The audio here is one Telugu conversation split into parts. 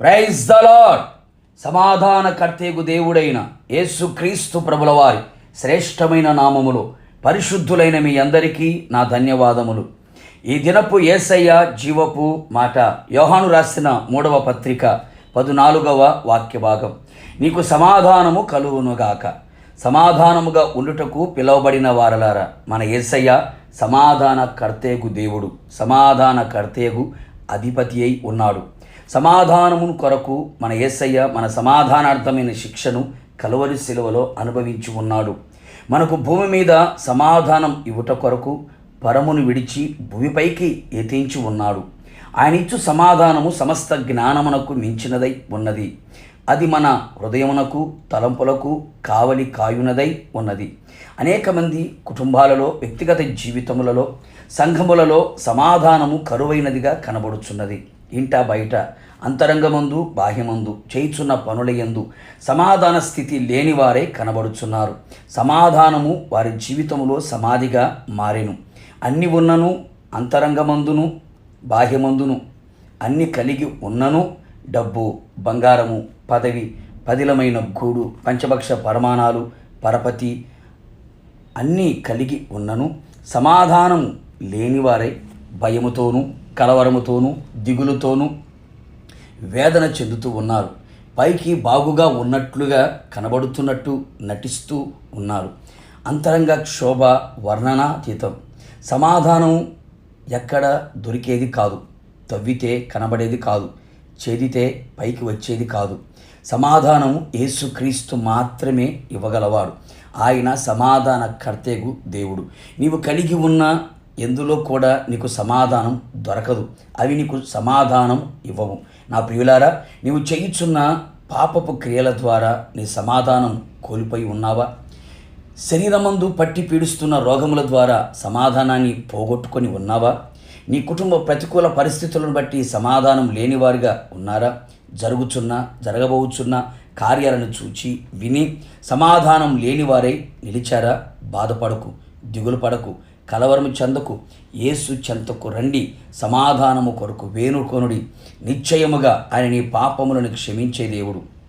ప్రైజ్ ద లాడ్ సమాధాన కర్తేగు దేవుడైన యేసుక్రీస్తు ప్రభుల వారి శ్రేష్టమైన నామములు పరిశుద్ధులైన మీ అందరికీ నా ధన్యవాదములు. ఈ దినపు ఏసయ్య జీవపు మాట యోహాను రాసిన మూడవ పత్రిక పదునాలుగవ వాక్య భాగం నీకు సమాధానము కలువునుగాక సమాధానముగా ఉండుటకు పిలువబడిన వారలారా మన యేసయ్య సమాధాన కర్తేగు దేవుడు సమాధాన కర్తేగు అధిపతి అయి ఉన్నాడు. సమాధానమును కొరకు మన యేసయ్య మన సమాధానార్థమైన శిక్షను కలువరి శిలువలో అనుభవించి ఉన్నాడు. మనకు భూమి మీద సమాధానం ఇవ్వట కొరకు పరమును విడిచి భూమిపైకి ఎతించి ఉన్నాడు. ఆయనిచ్చు సమాధానము సమస్త జ్ఞానమునకు మించినదై ఉన్నది. అది మన హృదయమునకు తలంపులకు కావలి కాయునదై ఉన్నది. అనేక మంది కుటుంబాలలో వ్యక్తిగత జీవితములలో సంఘములలో సమాధానము కరువైనదిగా కనబడుచున్నది. ఇంట బయట అంతరంగమందు బాహ్యమందు చేయుచున్న పనులయందు సమాధాన స్థితి లేనివారే కనబడుచున్నారు. సమాధానము వారి జీవితములో సమాధిగా మారెను. అన్ని ఉన్నను అంతరంగమందును బాహ్యమందును అన్ని కలిగి ఉన్నను డబ్బు బంగారము పదవి పదిలమైన గూడు పంచభక్ష పరమాణాలు పరపతి అన్నీ కలిగి ఉన్నను. సమాధానము లేనివారై భయముతోనూ కలవరముతోనూ దిగులుతోనూ వేదన చెందుతూ ఉన్నారు. పైకి బాగుగా ఉన్నట్లుగా కనబడుతున్నట్టు నటిస్తూ ఉన్నారు. అంతరంగ క్షోభ వర్ణనాతీతం సమాధానం ఎక్కడ దొరికేది కాదు. తవ్వితే కనబడేది కాదు. చెదితే పైకి వచ్చేది కాదు. సమాధానం యేసుక్రీస్తు మాత్రమే ఇవ్వగలవాడు. ఆయన సమాధాన కర్తేగు దేవుడు. నీవు కలిగి ఉన్న ఎందులో కూడా నీకు సమాధానం దొరకదు. అవి నీకు సమాధానం ఇవ్వవు. నా ప్రియులారా నీవు చేయుచున్న పాపపు క్రియల ద్వారా నీ సమాధానం కోల్పోయి ఉన్నావా? శరీరమందు పట్టి పీడిస్తున్న రోగముల ద్వారా సమాధానాన్ని పోగొట్టుకొని ఉన్నావా? నీ కుటుంబ ప్రతికూల పరిస్థితులను బట్టి సమాధానం లేనివారిగా ఉన్నారా? జరుగుచున్న జరగబోచున్న కార్యాలను చూచి విని సమాధానం లేనివారై నిలిచారా? బాధపడకు దిగులు పడకు కలవరము చెందకు యేసు చెంతకు రండి. సమాధానము కొరకు వేణుకొనుడి. నిశ్చయముగా ఆయన నీ పాపములను క్షమించే దేవుడు.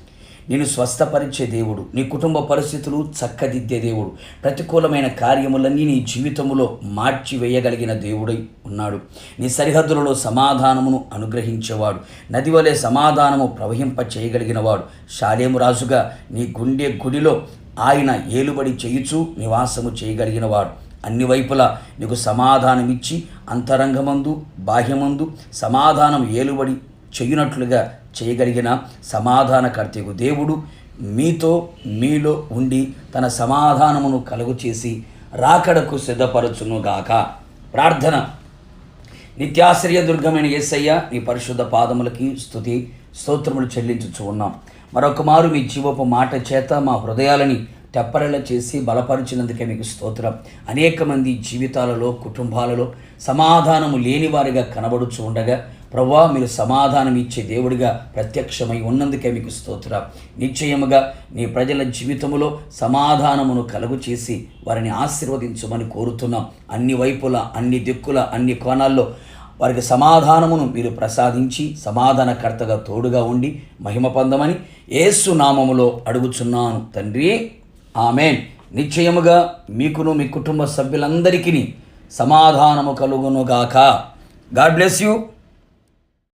నేను స్వస్థపరిచే దేవుడు. నీ కుటుంబ పరిస్థితులు చక్కదిద్దే దేవుడు. ప్రతికూలమైన కార్యములన్నీ నీ జీవితములో మార్చివేయగలిగిన దేవుడై ఉన్నాడు. నీ సరిహద్దులలో సమాధానమును అనుగ్రహించేవాడు. నది వలె సమాధానము ప్రవహింప చేయగలిగినవాడు శాలేము రాజుగా నీ గుండె గుడిలో ఆయన ఏలుబడి చేయుచు నివాసము చేయగలిగినవాడు. అన్ని వైపులా నీకు సమాధానమిచ్చి అంతరంగమందు బాహ్యమందు సమాధానం ఏలుబడి చేయునట్లుగా చేయగలిగిన సమాధానకర్తకు దేవుడు మీతో మీలో ఉండి తన సమాధానమును కలుగు చేసి రాకడకు సిద్ధపరచునుగాక. ప్రార్థన. నిత్యాశ్రయ దుర్గమైన యేసయ్య నీ పరిశుద్ధ పాదములకి స్థుతి స్తోత్రములు చెల్లించుచు ఉన్నాం. మరొకమారు మీ జీవపు మాట చేత మా హృదయాలని తెప్పరల చేసి బలపరిచినందుకే మీకు స్తోత్రం. అనేక మంది జీవితాలలో కుటుంబాలలో సమాధానము లేని వారిగా కనబడుచు ఉండగా ప్రవ్వా మీరు సమాధానం ఇచ్చే దేవుడిగా ప్రత్యక్షమై ఉన్నందుకే మీకు స్తోత్ర. నిశ్చయముగా నీ ప్రజల జీవితములో సమాధానమును కలుగు చేసి వారిని ఆశీర్వదించమని కోరుతున్నాం. అన్ని వైపుల అన్ని దిక్కుల అన్ని కోణాల్లో వారికి సమాధానమును మీరు ప్రసాదించి సమాధానకర్తగా తోడుగా ఉండి మహిమ పొందమని ఏసు నామములో అడుగుచున్నాను తండ్రి. ఆమెన్. నిశ్చయముగా మీకును మీ కుటుంబ సభ్యులందరికీ సమాధానము కలుగునుగాక గాడ్ బ్లెస్ యూ.